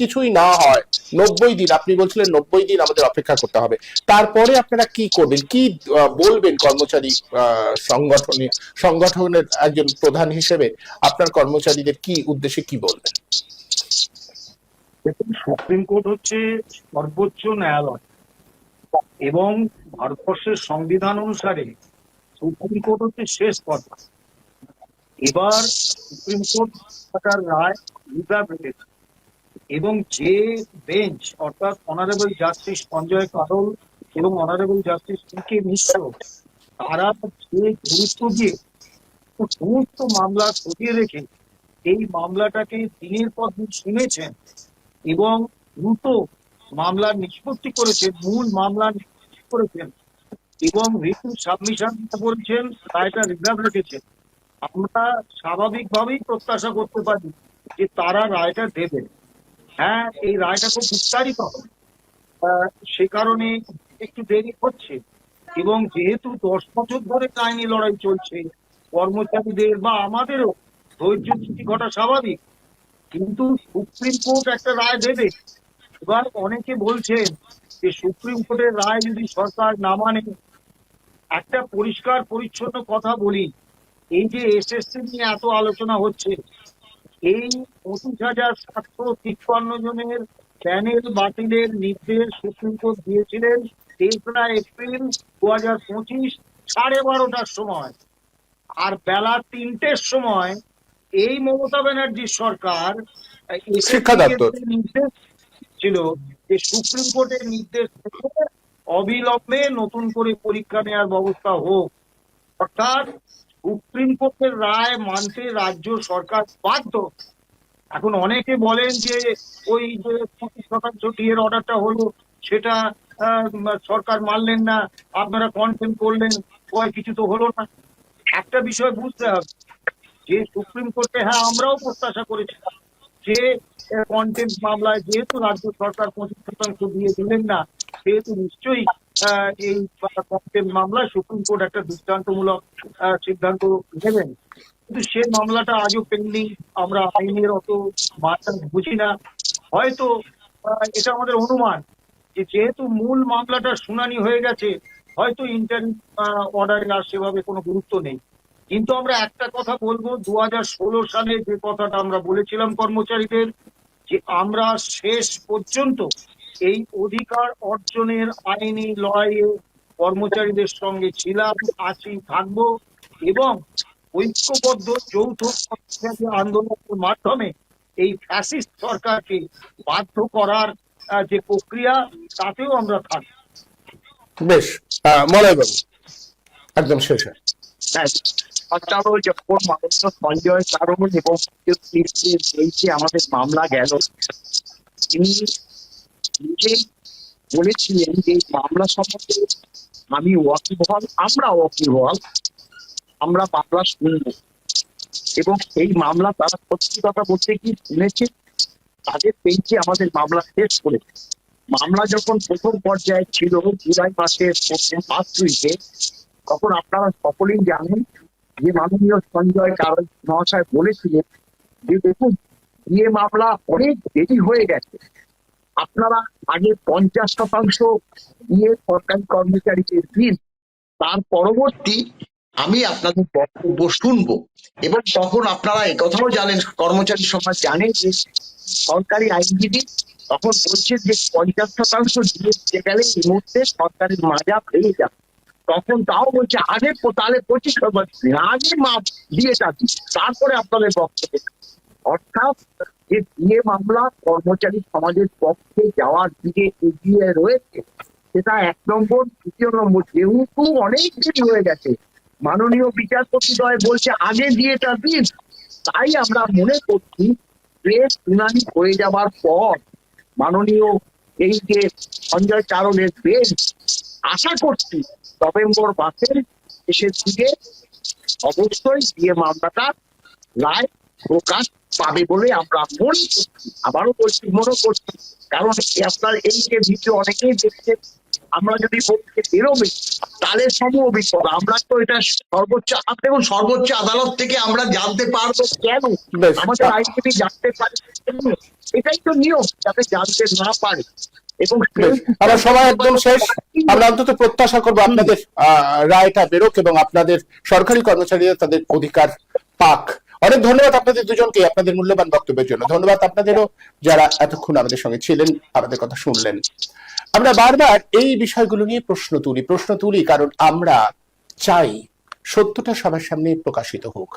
কিছুই না হয়। নব্বই দিন, আপনি বলছিলেন নব্বই দিন আমাদের অপেক্ষা করতে হবে। তারপরে আপনারা কি করবেন? কি বলবেন কর্মচারী সংগঠনে, সংগঠনের একজন প্রধান হিসেবে? আপনার কর্মচারীদের কি উদ্দেশ্যে কি বলবেন? সুপ্রিম কোর্ট হচ্ছে সর্বোচ্চ ন্যায়ালয়। এবং ভারতবর্ষের সংবিধান অনুসারে সুপ্রিম কোর্ট হচ্ছে শেষ কথা এবার সুপ্রিম কোর্ট থাকার রায় রিজার্ভ রেখেছে এবং যে বেঞ্চ অর্থাৎ অনারেবল জাস্টিস সঞ্জয় কারল এবং অনারেবল জাস্টিস কে মিশ্র, তারা যে গুরুত্ব দিয়ে সমস্ত মামলা সরিয়ে রেখে এই মামলাটাকে দিনের পর দিন শুনেছেন এবং দ্রুত মামলার নিষ্পত্তি করেছেন, মূল মামলা নিষ্পত্তি করেছেন এবং রিটু সাবমিশন করেছেন রায়টা রিজার্ভ রেখেছেন। আমরা স্বাভাবিকভাবেই প্রত্যাশা করতে পারি যে তারা রায়টা দেবে হ্যাঁ এই রায়টা খুব বিস্তারিত। হবে। সে কারণে একটু দেরি হচ্ছে। এবং যেহেতু দশ বছর ধরে আইনি লড়াই চলছে, কর্মচারীদের বা আমাদেরও ধৈর্য চ্যুতি ঘটা স্বাভাবিক। কিন্তু সুপ্রিম কোর্ট একটা রায় দেবে। এবার অনেকে বলছেন যে সুপ্রিম কোর্টের রায় যদি সরকার না মানে একটা পরিষ্কার পরিচ্ছন্ন কথা বলি। এই যে এসএসসি নিয়ে এত আলোচনা হচ্ছে এই পঁচিশ হাজার সাতশো তিপ্পান্ন জনের প্যানেল বাতিলের নির্দেশ সুপ্রিম কোর্ট দিয়েছিলেন তেসরা এপ্রিল দু হাজার পঁচিশ সাড়ে বারোটার সময়। আর বেলা তিনটের সময় এই মমতা ব্যানার্জির সরকার নির্দেশ ছিল যে সুপ্রিম কোর্টের নির্দেশ থেকে অবিলম্বে নতুন করে পরীক্ষা নেওয়ার ব্যবস্থা হোক। অর্থাৎ সুপ্রিম কোর্টের রায় মানতে রাজ্য সরকার বাধ্য। এখন অনেকে বলেন যে ওই যে পঁচিশ শতাংশ ডিএর অর্ডারটা হলো, সেটা সরকার মানলেন না, আপনারা কনফেন করলেন, কয় কিছু তো হলো না। একটা বিষয় বুঝতে হবে, যে সুপ্রিম কোর্টে হ্যাঁ আমরাও প্রত্যাশা করেছিলাম যে কন্টেন্ট মামলায় যেহেতু রাজ্য সরকার পঁচিশ শতাংশ দিয়ে দিলেন না, সেহেতু নিশ্চয়ই এই কন্টেন্ট মামলায় সুপ্রিম কোর্ট একটা দৃষ্টান্তমূলক সিদ্ধান্ত নেবেন। কিন্তু সে মামলাটা আজও পেন্ডিং আমরা আইনের অত মাত্রা বুঝি না। হয়তো এটা আমাদের অনুমান যে যেহেতু মূল মামলাটা শুনানি হয়ে গেছে, হয়তো ইন্টারিম অর্ডারে আর সেভাবে কোনো গুরুত্ব নেই। কিন্তু আমরা একটা কথা বলব দু সালে যে কথাটা আমরা বলেছিলাম কর্মচারীদের, যে আমরা শেষ পর্যন্ত এই অধিকার অর্জনের আইনি লড়াইয়ে কর্মচারীদের সঙ্গে ছিলাম আছি থাকব এবং ঐক্যবদ্ধ যৌথ আন্দোলনের মাধ্যমে এই ফ্যাসিস্ট সরকারকে বাধ্য করার যে প্রক্রিয়া তাতেও আমরা থাকব। বেশ মলয় বাবু একদম শেষে যখন সঞ্জয় কারণ এবং বেঞ্চে আমাদের মামলা গেল তিনি নিজেই বলেছিলেন যে মামলা সম্বন্ধে আমি ওয়াকিবহল, আমরা ওয়াকিবহল, আমরা মামলা শুনব। এবং এই মামলা তারা সত্যি কথা বলতে কি শুনেছে? তাদের বেঞ্চে আমাদের মামলা শেষ করেছে। মামলা যখন প্রথম পর্যায়ে ছিল জুলাই মাসের প্রথম পাঁচ উইকে তখন আপনারা সকলেই জানেন যে মাননীয় সঞ্জয় কারণ মহাশয় বলেছিলেন যে, দেখুন, বিয়ে মামলা অনেক দেরি হয়ে গেছে। আপনারা আগে পঞ্চাশ শতাংশ দিয়ে সরকারি কর্মচারীদের দিন, তার পরবর্তী আমি আপনাদের বক্তব্য শুনব। এবং তখন আপনারা একথাও জানেন, কর্মচারী সমাজ জানেন যে সরকারি আইনজীবী তখন বলছে যে পঞ্চাশ শতাংশ দিয়ে গেলে এই মুহূর্তে সরকারের মাজা পেয়ে যাবে। তখন তাও বলছে, আগে তাহলে পঁচিশ শতাংশ আগে মাপ দিয়ে যাচ্ছি তারপরে আপনাদের বক্তব্য। অর্থাৎ যে বিয়ে মামলা কর্মচারী সমাজের পক্ষে যাওয়ার দিকে এগিয়ে রয়েছে, সেটা এক নম্বর। দ্বিতীয় নম্বর, যেহেতু অনেক দেরি হয়ে গেছে, মাননীয় বিচারপতি দয় বলছে, আগে বিয়েটা দিন। তাই আমরা মনে করছি যে শুনানি হয়ে যাবার পর মাননীয় এই যে সঞ্জয় চারণের বেঞ্চ আশা করছি নভেম্বর মাসের শেষের দিকে অবশ্যই বিয়ে মামলাটা রায় প্রকাশ পাবে বলে আমরা মনে করছি আবারও বলছি মনে করছি। কারণ আপনার এই যে ভিডিও অনেকেই দেখছে আমরা যদি বলতে বেরোবে তাহলে সম অভিজ্ঞতা। আমরা তো এটা সর্বোচ্চ দেখুন সর্বোচ্চ আদালত থেকে আমরা জানতে পারব কেন? আমাদের আইনজীবী জানতে পারে এটাই তো নিয়ম যাতে জানতে না পারে। এবং আমার সময় একদম শেষ। আমরা অন্তত প্রত্যাশা করব আপনাদের আহ, রায়টা বেরোক এবং আপনাদের সরকারি কর্মচারীরা তাদের অধিকার পাক। অনেক ধন্যবাদ আপনাদের দুজনকে আপনাদের মূল্যবান বক্তব্যের জন্য। ধন্যবাদ আপনাদেরও যারা এতক্ষণ আমাদের সঙ্গে ছিলেন, আমাদের কথা শুনলেন। আমরা বারবার এই বিষয়গুলো নিয়ে প্রশ্ন তুলি প্রশ্ন তুলি, কারণ আমরা চাই সত্যটা সবার সামনে প্রকাশিত হোক।